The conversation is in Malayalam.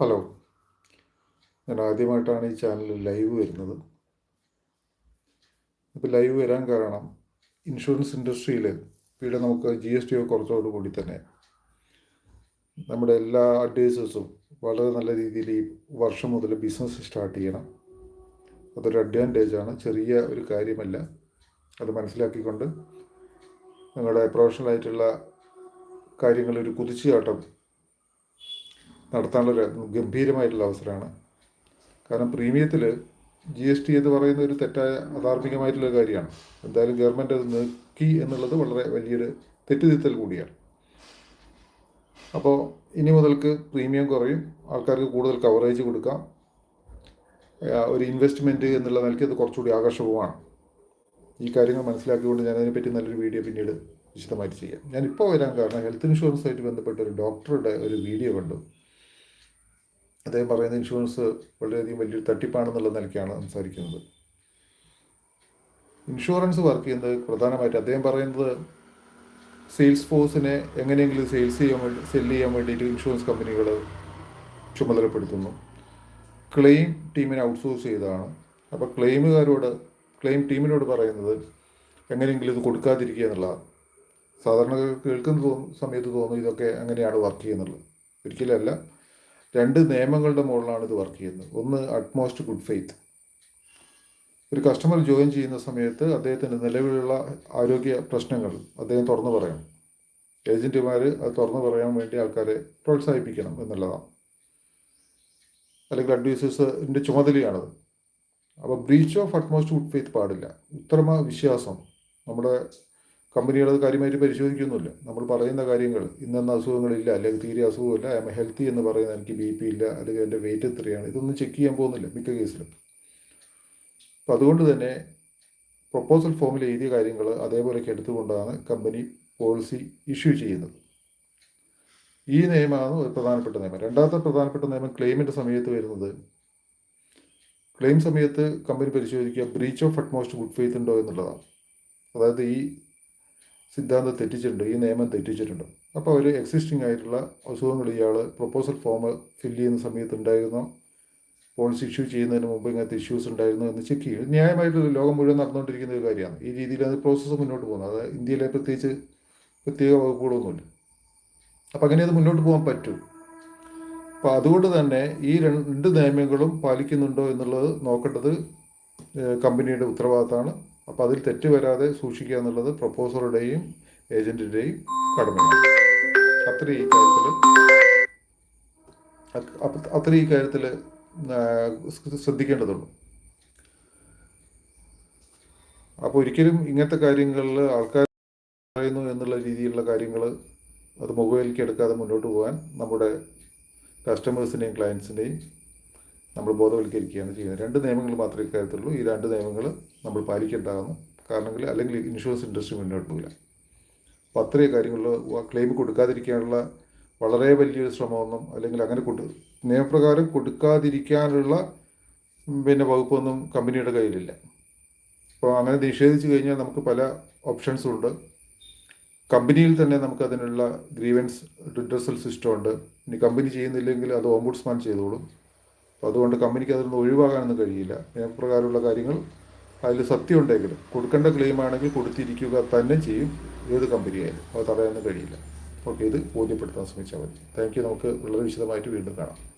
ഹലോ. ഞാൻ ആദ്യമായിട്ടാണ് ഈ ചാനലിൽ ലൈവ് വരുന്നത്. ഇപ്പോൾ ലൈവ് വരാൻ കാരണം ഇൻഷുറൻസ് ഇൻഡസ്ട്രിയിൽ ഇവിടെ നമുക്ക് ജി എസ് ടി കുറച്ചോട് കൂടി തന്നെ നമ്മുടെ എല്ലാ അഡ്വൈസേഴ്സും വളരെ നല്ല രീതിയിൽ ഈ വർഷം മുതൽ ബിസിനസ് സ്റ്റാർട്ട് ചെയ്യണം. അതൊരു അഡ്വാന്റേജാണ് ചെറിയ ഒരു കാര്യമല്ല. അത് മനസ്സിലാക്കിക്കൊണ്ട് നിങ്ങളുടെ പ്രൊഫഷണലായിട്ടുള്ള കാര്യങ്ങളൊരു കുതിച്ചുചാട്ടം നടത്താനുള്ളൊരു ഗംഭീരമായിട്ടുള്ള അവസരമാണ്. കാരണം പ്രീമിയത്തിൽ ജി എസ് ടി എന്ന് പറയുന്ന ഒരു തെറ്റായ അധാർമികമായിട്ടുള്ള കാര്യമാണ്. എന്തായാലും ഗവൺമെന്റ് അത് നീക്കി എന്നുള്ളത് വളരെ വലിയൊരു തെറ്റുതിരുത്തൽ കൂടിയാണ്. അപ്പോൾ ഇനി മുതൽക്ക് പ്രീമിയം കുറയും ആൾക്കാർക്ക് കൂടുതൽ കവറേജ് കൊടുക്കാം. ഒരു ഇൻവെസ്റ്റ്മെന്റ് എന്നുള്ള നിലയ്ക്ക് അത് കുറച്ചുകൂടി ആകർഷകമാണ് ഈ കാര്യങ്ങൾ മനസ്സിലാക്കിക്കൊണ്ട് ഞാൻ അതിനെപ്പറ്റി നല്ലൊരു വീഡിയോ പിന്നീട് വിശദമായിട്ട് ചെയ്യാം. ഞാനിപ്പോൾ വരാൻ കാരണം ഹെൽത്ത് ഇൻഷുറൻസുമായിട്ട് ബന്ധപ്പെട്ട ഒരു ഡോക്ടറുടെ ഒരു വീഡിയോ കണ്ടു. അദ്ദേഹം പറയുന്ന ഇൻഷുറൻസ് വളരെയധികം വലിയൊരു തട്ടിപ്പാണെന്നുള്ള നിലയ്ക്കാണ് സംസാരിക്കുന്നത്. ഇൻഷുറൻസ് വർക്ക് ചെയ്യുന്നത് പ്രധാനമായിട്ട് അദ്ദേഹം പറയുന്നത് സെയിൽസ് ഫോഴ്സിനെ എങ്ങനെയെങ്കിലും സെയിൽസ് ചെയ്യാൻ വേണ്ടി സെൽ ചെയ്യാൻ വേണ്ടിയിട്ട് ഇൻഷുറൻസ് കമ്പനികൾ ചുമതലപ്പെടുത്തുന്നു. ക്ലെയിം ടീമിനെ ഔട്ട്സോഴ്സ് ചെയ്തതാണ്. അപ്പോൾ ക്ലെയിമുകാരോട് ക്ലെയിം ടീമിനോട് പറയുന്നത് എങ്ങനെയെങ്കിലും ഇത് കൊടുക്കാതിരിക്കുക എന്നുള്ളതാണ് സാധാരണ കേൾക്കുന്ന സമയത്ത് തോന്നും ഇതൊക്കെ അങ്ങനെയാണ് വർക്ക് ചെയ്യുന്നുള്ളത് ഒരിക്കലല്ല രണ്ട് നിയമങ്ങളുടെ മുകളിലാണ് ഇത് വർക്ക് ചെയ്യുന്നത്. ഒന്ന് അറ്റ്മോസ്റ്റ് ഗുഡ് ഫെയ്ത്ത് ഒരു കസ്റ്റമർ ജോയിൻ ചെയ്യുന്ന സമയത്ത് അദ്ദേഹത്തിന്റെ നിലവിലുള്ള ആരോഗ്യ പ്രശ്നങ്ങൾ അദ്ദേഹം തുറന്നു പറയണം. ഏജന്റുമാർ അത് തുറന്നു പറയാൻ വേണ്ടി ആൾക്കാരെ പ്രോത്സാഹിപ്പിക്കണം എന്നുള്ളതാണ്. അല്ലെങ്കിൽ അഡ്വൈസേഴ്സിന്റെ ചുമതലയാണത്. അപ്പോൾ breach of utmost good faith പാടില്ല. ഉത്തരമ വിശ്വാസം നമ്മുടെ കമ്പനികൾ അത് കാര്യമായിട്ട് പരിശോധിക്കുന്നില്ല നമ്മൾ പറയുന്ന കാര്യങ്ങൾ ഇന്നെന്ന അസുഖങ്ങളില്ല അല്ലെങ്കിൽ തീരെ അസുഖമില്ല ഐ എം ഹെൽത്തി എന്ന് പറയുന്ന എനിക്ക് ബി പി ഇല്ല അല്ലെങ്കിൽ എന്റെ വെയിറ്റ് എത്രയാണ് ഇതൊന്നും ചെക്ക് ചെയ്യാൻ പോകുന്നില്ല മിക്ക കേസിലും. അപ്പം അതുകൊണ്ട് തന്നെ പ്രപ്പോസൽ ഫോമിൽ എഴുതിയ കാര്യങ്ങൾ അതേപോലെയൊക്കെ എടുത്തുകൊണ്ടാണ് കമ്പനി പോളിസി ഇഷ്യൂ ചെയ്യുന്നത്. ഈ നിയമമാണ് ഒരു പ്രധാനപ്പെട്ട നിയമം. രണ്ടാമത്തെ പ്രധാനപ്പെട്ട നിയമം ക്ലെയിമിന്റെ സമയത്ത് വരുന്നത്. ക്ലെയിം സമയത്ത് കമ്പനി പരിശോധിക്കുക breach of utmost good faith ഉണ്ടോ എന്നുള്ളതാണ്. അതായത് ഈ സിദ്ധാന്തം തെറ്റിച്ചിട്ടുണ്ട് ഈ നിയമം തെറ്റിച്ചിട്ടുണ്ട്. അപ്പോൾ അവർ എക്സിസ്റ്റിംഗ് ആയിട്ടുള്ള അസുഖങ്ങൾ ഇയാൾ പ്രപ്പോസൽ ഫോം ഫില്ല് ചെയ്യുന്ന സമയത്ത് ഉണ്ടായിരുന്ന? പോളിസി ഇഷ്യൂ ചെയ്യുന്നതിന് മുമ്പ് ഇങ്ങനത്തെ ഇഷ്യൂസ് ഉണ്ടായിരുന്നു എന്ന് ചെക്ക് ചെയ്യും. ന്യായമായിട്ട് ലോകം മുഴുവൻ നടന്നുകൊണ്ടിരിക്കുന്ന ഒരു കാര്യമാണ്. ഈ രീതിയിലാണ് പ്രോസസ്സ് മുന്നോട്ട് പോകുന്നത്. അത് ഇന്ത്യയിലെ പ്രത്യേകിച്ച് പ്രത്യേക വകുപ്പുകളൊന്നുമില്ല. അപ്പം അങ്ങനെ അത് മുന്നോട്ട് പോകാൻ പറ്റും. അപ്പം അതുകൊണ്ട് തന്നെ ഈ രണ്ട് നിയമങ്ങളും പാലിക്കുന്നുണ്ടോ എന്നുള്ളത് നോക്കേണ്ടത് കമ്പനിയുടെ ഉത്തരവാദിത്തമാണ്. അപ്പോൾ അതിൽ തെറ്റ് വരാതെ സൂക്ഷിക്കുക എന്നുള്ളത് പ്രൊപ്പോസറുടെയും ഏജന്റിന്റെയും കടമയാണ്. അത്ര ഈ കാര്യത്തിൽ അത്ര ഈ കാര്യത്തിൽ ശ്രദ്ധിക്കേണ്ടതുള്ളൂ അപ്പോൾ ഒരിക്കലും ഇങ്ങനത്തെ കാര്യങ്ങളിൽ ആൾക്കാർ പറയുന്നു എന്നുള്ള രീതിയിലുള്ള കാര്യങ്ങൾ അത് മുഖവിലേക്ക് എടുക്കാതെ മുന്നോട്ട് പോകാൻ നമ്മുടെ കസ്റ്റമേഴ്സിന്റെയും ക്ലയൻസിന്റെയും നമ്മൾ ബോധവൽക്കരിക്കുകയാണ് ചെയ്യുന്നത്. രണ്ട് നിയമങ്ങൾ മാത്രമേ ഇക്കാര്യത്തുള്ളൂ ഈ രണ്ട് നിയമങ്ങൾ നമ്മൾ പാലിക്കേണ്ടതാണ് കാരണമെങ്കിൽ അല്ലെങ്കിൽ ഇൻഷുറൻസ് ഇൻഡസ്ട്രി മുന്നോട്ട് പോകില്ല. അപ്പോൾ അത്രയും കാര്യങ്ങളിൽ ക്ലെയിം കൊടുക്കാതിരിക്കാനുള്ള വളരെ വലിയൊരു ശ്രമമൊന്നും അല്ലെങ്കിൽ അങ്ങനെ കൊണ്ട് നിയമപ്രകാരം കൊടുക്കാതിരിക്കാനുള്ള പിന്നെ വകുപ്പൊന്നും കമ്പനിയുടെ കയ്യിലില്ല. അപ്പോൾ അങ്ങനെ നിഷേധിച്ചു കഴിഞ്ഞാൽ നമുക്ക് പല ഓപ്ഷൻസും ഉണ്ട്. കമ്പനിയിൽ തന്നെ നമുക്ക് അതിനുള്ള ഗ്രീവൻസ് റിഡ്രസൽ സിസ്റ്റം ഉണ്ട്. ഇനി കമ്പനി ചെയ്യുന്നില്ലെങ്കിൽ അത് ഓംബുഡ്സ്മാൻ ചെയ്തോളും. അപ്പോൾ അതുകൊണ്ട് കമ്പനിക്ക് അതിൽ നിന്ന് ഒഴിവാകാനൊന്നും കഴിയില്ല. നിയമപ്രകാരമുള്ള കാര്യങ്ങൾ അതിൽ സത്യം ഉണ്ടെങ്കിലും കൊടുക്കേണ്ട ക്ലെയിം ആണെങ്കിൽ കൊടുത്തിരിക്കുക തന്നെ ചെയ്യും. ഏത് കമ്പനിയായാലും. അത് തടയാനൊന്നും കഴിയില്ല. ഓക്കെ ഇത് ബോധ്യപ്പെടുത്താൻ ശ്രമിച്ചാൽ മതി. താങ്ക് നമുക്ക് വളരെ വിശദമായിട്ട് വീണ്ടും കാണാം.